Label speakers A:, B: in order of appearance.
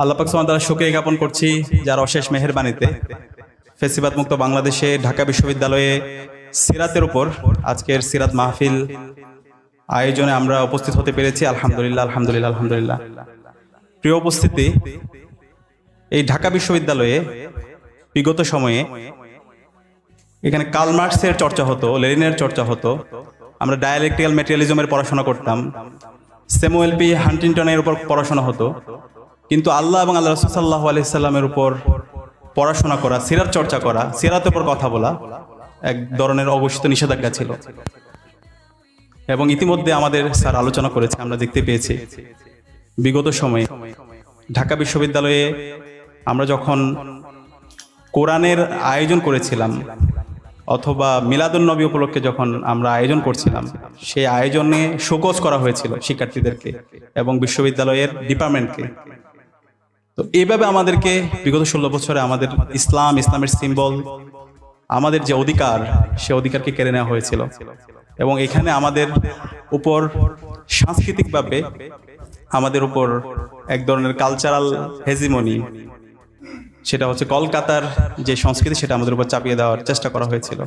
A: আল্লাপাক তাআলা শুকরিয়া জ্ঞাপন করছি যার অশেষ মেহেরবানিতে। ফেসিবাদ মুক্ত বাংলাদেশে, ঢাকা বিশ্ববিদ্যালয়ে সিরাতের উপর আজকের সিরাত মাহফিল আয়োজনে আমরা উপস্থিত হতে পেরেছি। আলহামদুলিল্লাহ আলহামদুলিল্লাহ আলহামদুলিল্লাহ। প্রিয় উপস্থিতি, এই ঢাকা বিশ্ববিদ্যালয়ে বিগত সময়ে এখানে কার্ল মার্কসের চর্চা হতো, লেনিনের চর্চা হতো। আমরা ডায়ালেকটিক্যাল মেটেরিয়ালিজমের পড়াশোনা করতাম। স্যামুয়েল পি হান্টিংটনের উপর পড়াশোনা হতো। কিন্তু আল্লাহ এবং আল্লাহ রসুল্লাহ আলাইসাল্লামের উপর পড়াশোনা করা, সিরাত চর্চা করা, সিরাতের উপর কথা বলা এক ধরনের অবস্থিত নিষেধাজ্ঞা ছিল। এবং ইতিমধ্যে আমাদের স্যার আলোচনা করেছে, আমরা দেখতে পেয়েছি। বিগত সময়ে ঢাকা বিশ্ববিদ্যালয়ে আমরা যখন কোরআনের আয়োজন করেছিলাম অথবা মিলাদুল নবী উপলক্ষে যখন আমরা আয়োজন করছিলাম, সেই আয়োজনে শোকজ করা হয়েছিল শিক্ষার্থীদেরকে এবং বিশ্ববিদ্যালয়ের ডিপার্টমেন্টকে তো এইভাবে আমাদেরকে বিগত ষোলো বছরে আমাদের ইসলাম, ইসলামের সিম্বল আমাদের যে অধিকার, সে অধিকারকে কেড়ে নেওয়া হয়েছিল। এবং এখানে আমাদের উপর সাংস্কৃতিকভাবে আমাদের উপর এক ধরনের কালচারাল হেজিমনি সেটা হচ্ছে কলকাতার যে সংস্কৃতি, সেটা আমাদের উপর চাপিয়ে দেওয়ার চেষ্টা করা হয়েছিল।